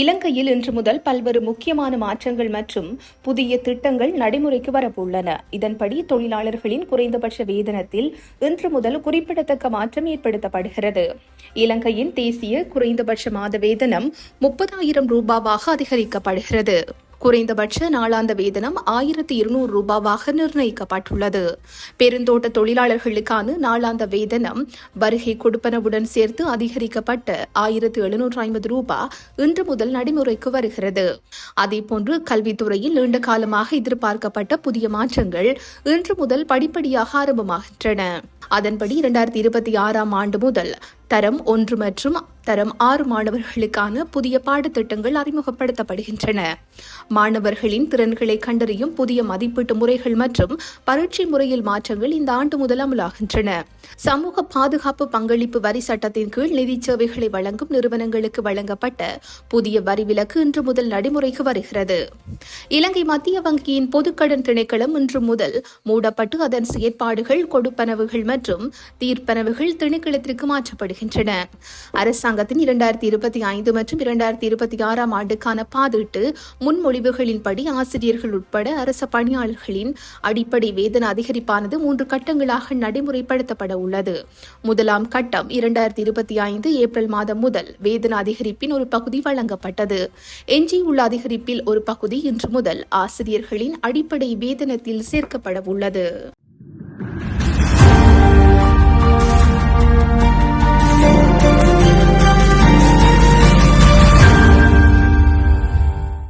இலங்கையில் இன்று முதல் பல்வேறு முக்கியமான மாற்றங்கள் மற்றும் புதிய திட்டங்கள் நடைமுறைக்கு வரவுள்ளன. இதன்படி தொழிலாளர்களின் குறைந்தபட்ச வேதனத்தில் இன்று முதல் குறிப்பிடத்தக்க மாற்றம் ஏற்படுத்தப்படுகிறது. இலங்கையின் தேசிய குறைந்தபட்ச மாத வேதனம் முப்பதாயிரம் ரூபாவாக அதிகரிக்கப்படுகிறது. குறைந்தபட்ச நாளாந்த வேதனம் ஆயிரத்தி இருநூறு ரூபாவாக நிர்ணயிக்கப்பட்டுள்ளது. பெருந்தோட்ட தொழிலாளர்களுக்கான நாளாந்த வேதனம் வருகை கொடுப்பனவுடன் சேர்த்து அதிகரிக்கப்பட்ட ஆயிரத்து எழுநூற்று ஐம்பது ரூபாய் இன்று முதல் நடைமுறைக்கு வருகிறது. அதேபோன்று கல்வித்துறையில் நீண்ட காலமாக எதிர்பார்க்கப்பட்ட புதிய மாற்றங்கள் இன்று முதல் படிப்படியாக ஆரம்பமாகின்றன. அதன்படி இரண்டாயிரத்தி இருபத்தி ஆறாம் ஆண்டு முதல் தரம் ஒன்று மற்றும் தரம் ஆறு மாணவர்களுக்கான புதிய பாடத்திட்டங்கள் அறிமுகப்படுத்தப்படுகின்றன. மாணவர்களின் திறன்களை கண்டறியும் புதிய மதிப்பீட்டு முறைகள் மற்றும் பரீட்சை முறையில் மாற்றங்கள் இந்த ஆண்டு முதல் அமலாகின்றன. சமூக பாதுகாப்பு பங்களிப்பு வரி சட்டத்தின் கீழ் நிதி சேவைகளை வழங்கும் நிறுவனங்களுக்கு வழங்கப்பட்ட புதிய வரி விலக்கு இன்று முதல் நடைமுறைக்கு வருகிறது. இலங்கை மத்திய வங்கியின் பொதுக்கடன் திணைக்களம் இன்று முதல் மூடப்பட்டு அதன் செயற்பாடுகள் கொடுப்பனவுகள் மற்றும் தீர்ப்பனவுகள் திணைக்களத்திற்கு மாற்றப்படுகிறது. வருகின்றன. அரசாங்கத்தின் இரண்டாயிரத்தி இருபத்தி ஐந்து மற்றும் இரண்டாயிரத்தி இருபத்தி ஆறாம் ஆண்டுக்கான பாதீட்டு முன்மொழிவுகளின்படி ஆசிரியர்கள் உட்பட அரச பணியாளர்களின் அடிப்படை வேதன அதிகரிப்பானது மூன்று கட்டங்களாக நடைமுறைப்படுத்தப்பட உள்ளது. முதலாம் கட்டம் இரண்டாயிரத்தி இருபத்தி ஐந்து ஏப்ரல் மாதம் முதல் வேதன அதிகரிப்பின் ஒரு பகுதி வழங்கப்பட்டது. எஞ்சியுள்ள அதிகரிப்பில் ஒரு பகுதி இன்று முதல் ஆசிரியர்களின் அடிப்படை வேதனத்தில் சேர்க்கப்பட உள்ளது.